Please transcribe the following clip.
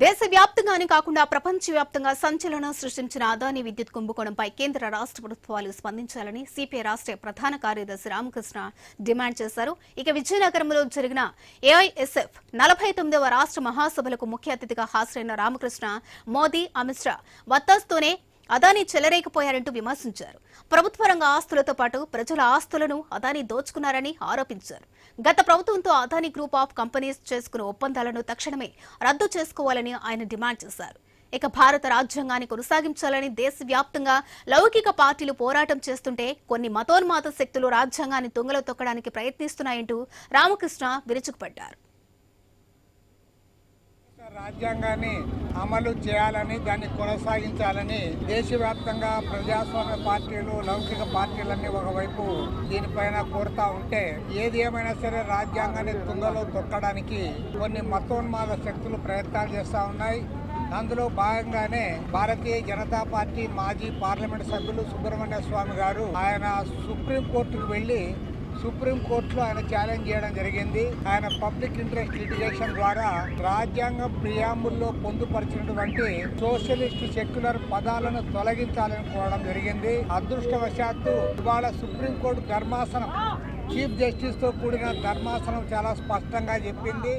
దేశవ్యాప్తంగానే కాకుండా ప్రపంచవ్యాప్తంగా సంచలనం సృష్టించిన అదాని విద్యుత్ కుంభకోణంపై కేంద్ర రాష్ట్ర ప్రభుత్వాలు స్పందించాలని సిపిఐ రాష్ట్ర ప్రధాన కార్యదర్శి రామకృష్ణ డిమాండ్ చేశారు. ఇక విజయనగరంలో జరిగిన ఏఐఎస్ఎఫ్ నలభై తొమ్మిదవ రాష్ట్ర మహాసభలకు ముఖ్య అతిథిగా హాజరైన రామకృష్ణ మోదీ అమిత్ షా వత్తాస్తోనే అదానీ చెలరేకపోయారంటూ విమర్శించారు. ప్రభుత్వ రంగ ఆస్తులతో పాటు ప్రజల ఆస్తులను అదానీ దోచుకున్నారని ఆరోపించారు. గత ప్రభుత్వంతో అదానీ గ్రూప్ ఆఫ్ కంపెనీస్ చేసుకున్న ఒప్పందాలను తక్షణమే రద్దు చేసుకోవాలని ఆయన డిమాండ్ చేశారు. ఇక భారత రాజ్యాంగాన్ని కొనసాగించాలని దేశవ్యాప్తంగా లౌకిక పార్టీలు పోరాటం చేస్తుంటే కొన్ని మతోన్మాత శక్తులు రాజ్యాంగాన్ని తుంగలో తొక్కడానికి ప్రయత్నిస్తున్నాయంటూ రామకృష్ణ విరుచుకుపడ్డారు. రాజ్యాంగాన్ని అమలు చేయాలని దాన్ని కొనసాగించాలని దేశవ్యాప్తంగా ప్రజాస్వామ్య పార్టీలు లౌకిక పార్టీలన్నీ ఒకవైపు దీనిపైన కోరుతా ఉంటే ఏది ఏమైనా సరే రాజ్యాంగాన్ని తుంగలో తొక్కడానికి కొన్ని మతోన్మాద శక్తులు ప్రయత్నాలు చేస్తూ ఉన్నాయి. అందులో భాగంగానే భారతీయ జనతా పార్టీ మాజీ పార్లమెంట్ సభ్యులు సుబ్రహ్మణ్య స్వామి గారు ఆయన సుప్రీంకోర్టుకు వెళ్ళి సుప్రీంకోర్టులో ఆయన ఛాలెంజ్ చేయడం జరిగింది. ఆయన పబ్లిక్ ఇంట్రెస్ట్ లిటిగేషన్ ద్వారా రాజ్యాంగ ప్రియాంబుల్లో పొందుపరిచినటువంటి సోషలిస్ట్ సెక్యులర్ పదాలను తొలగించాలని కోరడం జరిగింది. అదృష్టవశాత్తు ఇవాళ సుప్రీంకోర్టు ధర్మాసనం చీఫ్ జస్టిస్తో కూడిన ధర్మాసనం చాలా స్పష్టంగా చెప్పింది.